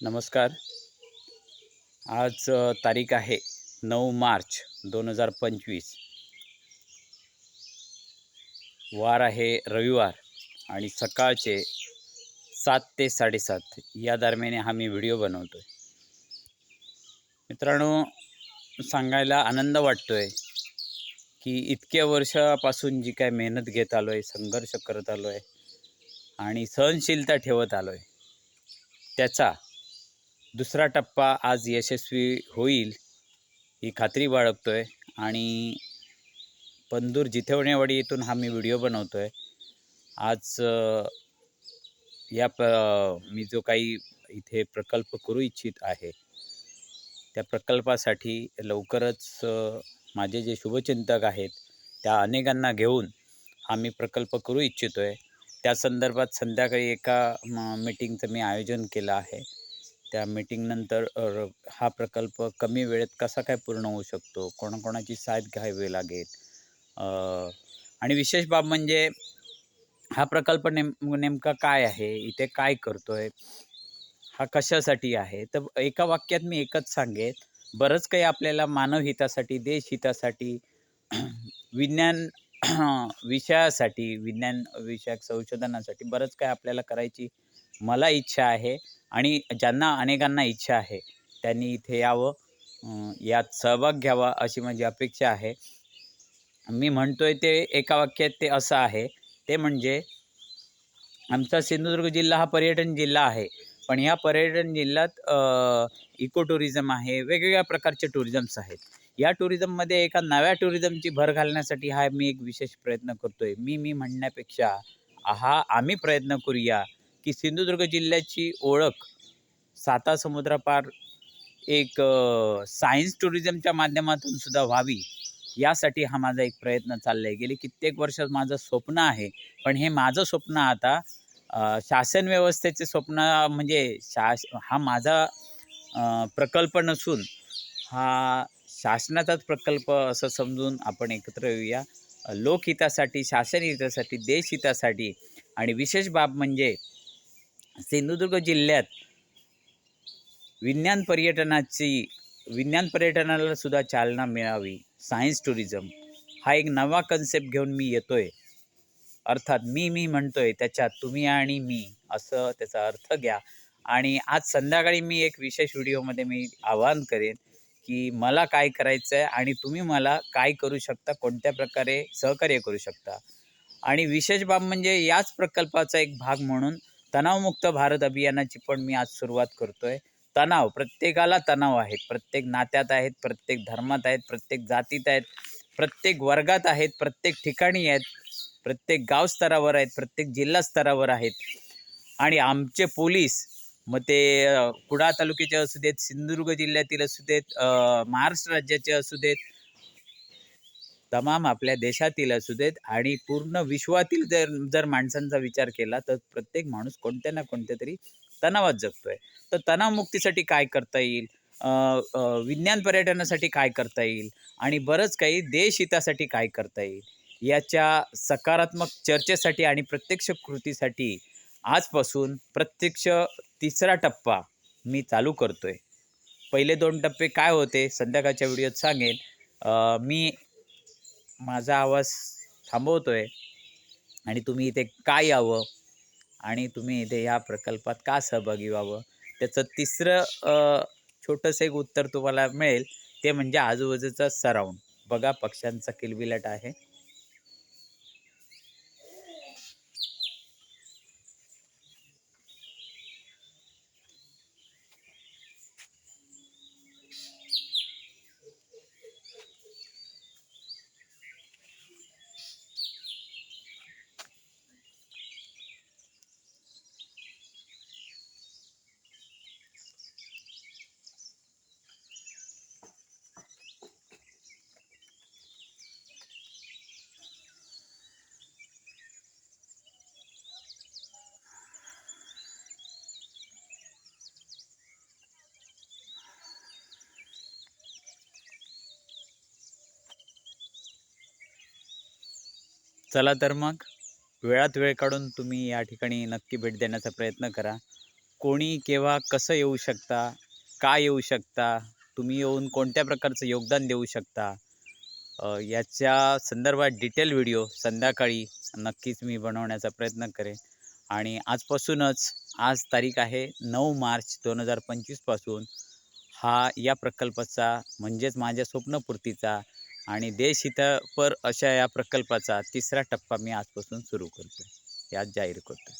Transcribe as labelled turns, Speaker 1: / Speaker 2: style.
Speaker 1: नमस्कार. आज तारीख आहे नऊ मार्च दोन हजार पंचवीस. वार आहे रविवार आणि सकाळचे सात ते साडेसात या दरम्यान हा मी व्हिडिओ बनवतो आहे मित्रांनो सांगायला आनंद वाटतो आहे की इतक्या वर्षापासून जी काय मेहनत घेत आलो आहे संघर्ष करत आलो आहे आणि सहनशीलता ठेवत आलो आहे त्याचा दुसरा टप्पा आज यशस्वी होईल ही खात्री बाळगतो आहे आणि पंदूर जिथवणेवाडी येथून हा मी व्हिडिओ बनवतो आहे आज या प मी जो काही इथे प्रकल्प करू इच्छित आहे त्या प्रकल्पासाठी लवकरच माझे जे शुभचिंतक आहेत त्या अनेकांना घेऊन हा मी प्रकल्प करू इच्छितो आहे त्या संदर्भात संध्याकाळी एका म मीटिंगचं मी आयोजन केलं आहे. त्या मीटिंगनंतर हा प्रकल्प कमी वेळेत कसा काय पूर्ण होऊ शकतो? कोणाकोणाची साथ घ्यावी लागेल? आणि विशेष बाब म्हणजे हा प्रकल्प नेम नेमका काय आहे? इथे काय करतो आहे हा कशासाठी आहे? तर एका वाक्यात मी एकच सांगेन. बरंच काही आपल्याला मानव हितासाठी देश हितासाठी विज्ञान विषयासाठी विज्ञान विषयक संशोधनासाठी बरंच काही आपल्याला करायची मला इच्छा आहे. आणि ज्यांना अनेकांना इच्छा आहे त्यांनी इथे यावं. यात सहभाग घ्यावा अशी माझी अपेक्षा आहे. मी म्हणतोय ते एका वाक्यात ते असं आहे. ते म्हणजे आमचा सिंधुदुर्ग जिल्हा हा पर्यटन जिल्हा आहे. पण ह्या पर्यटन जिल्ह्यात इको टुरिझम आहे वेगवेगळ्या प्रकारचे टुरिझम्स आहेत. या टुरिझममध्ये एका नव्या टुरिझमची भर घालण्यासाठी हा मी एक विशेष प्रयत्न करतोय. मी मी म्हणण्यापेक्षा हा आम्ही प्रयत्न करूया. की सिंधुदुर्ग जिल्ह्याची ओळख साता समुद्रापार एक सायन्स टुरिझमच्या माध्यमातून सुद्धा व्हावी यासाठी हा माझा एक प्रयत्न चालला आहे गेली कित्येक वर्ष माझं स्वप्न आहे पण हे माझं स्वप्न आता शासन व्यवस्थेचे स्वप्न म्हणजे शास हा माझा प्रकल्प नसून हा शासनाचाच प्रकल्प असं समजून आपण एकत्र येऊया. लोकहितासाठी शासन हितासाठी देशहितासाठी आणि विशेष बाब म्हणजे सिंधुदुर्ग जिल्ह्यात विज्ञान पर्यटनाची विज्ञान पर्यटनाला सुद्धा चालना मिळावी. सायन्स टुरिझम हा एक नवा कन्सेप्ट घेऊन मी येतोय. अर्थात मी मी म्हणतोय त्याच्यात तुम्ही आणि मी असं त्याचा अर्थ घ्या. आणि आज संध्याकाळी मी एक विशेष व्हिडिओमध्ये मी आवाहन करेन की मला काय करायचं आहे आणि तुम्ही मला काय करू शकता कोणत्या प्रकारे सहकार्य करू शकता. आणि विशेष बाब म्हणजे याच प्रकल्पाचा एक भाग म्हणून तणावमुक्त भारत अभियानाची पण मी आज सुरुवात करतोय. तणाव प्रत्येकाला तणाव आहेत. प्रत्येक नात्यात आहेत प्रत्येक धर्मात आहेत प्रत्येक जातीत आहेत प्रत्येक वर्गात आहेत प्रत्येक ठिकाणी आहेत प्रत्येक गाव स्तरावर आहेत प्रत्येक जिल्हा स्तरावर आहेत. आणि आमचे पोलीस मग ते कुडाळ तालुक्याचे असू देत सिंधुदुर्ग जिल्ह्यातील असू देत महाराष्ट्र राज्याचे असू देत तमाम आपल्या देशातील असू देत आणि पूर्ण विश्वातील जर जर माणसांचा विचार केला तर प्रत्येक माणूस कोणत्या ना कोणत्या तरी तणावात जगतोय. तर तणावमुक्तीसाठी काय करता येईल? विज्ञान पर्यटनासाठी काय करता येईल? आणि बरंच काही देशहितासाठी काय करता येईल? याच्या सकारात्मक चर्चेसाठी आणि प्रत्यक्ष कृतीसाठी आजपासून प्रत्यक्ष तिसरा टप्पा मी चालू करतोय. पहिले दोन टप्पे काय होते? संध्याकाळच्या व्हिडिओत सांगेन. मी माझा आवाज थांबवतोय आणि तुम्ही इथे का यावं? आणि तुम्ही इथे या प्रकल्पात का सहभागी व्हावं? त्याचं तिसरं छोटंसं एक उत्तर तुम्हाला मिळेल. ते म्हणजे आजूबाजूचा सराउंड. बघा पक्ष्यांचा किलबिलाट आहे. चला तर मग. वेळात वेळ काढून तुम्ही या ठिकाणी नक्की भेट देण्याचा प्रयत्न करा. कोणी केव्हा कसं येऊ शकता? का येऊ शकता? तुम्ही येऊन कोणत्या प्रकारचं योगदान देऊ शकता? याच्या संदर्भात डिटेल व्हिडिओ संध्याकाळी नक्कीच मी बनवण्याचा प्रयत्न करेन. आणि आजपासूनच आज तारीख आहे नऊ मार्च दोन हजार पंचवीसपासून हा या प्रकल्पाचा म्हणजेच माझ्या स्वप्नपूर्तीचा आणि देश हितां पर अशा या प्रकल्पाचा तिसरा टप्पा मी आजपासून सुरू करतो आहे यात जाहीर करतो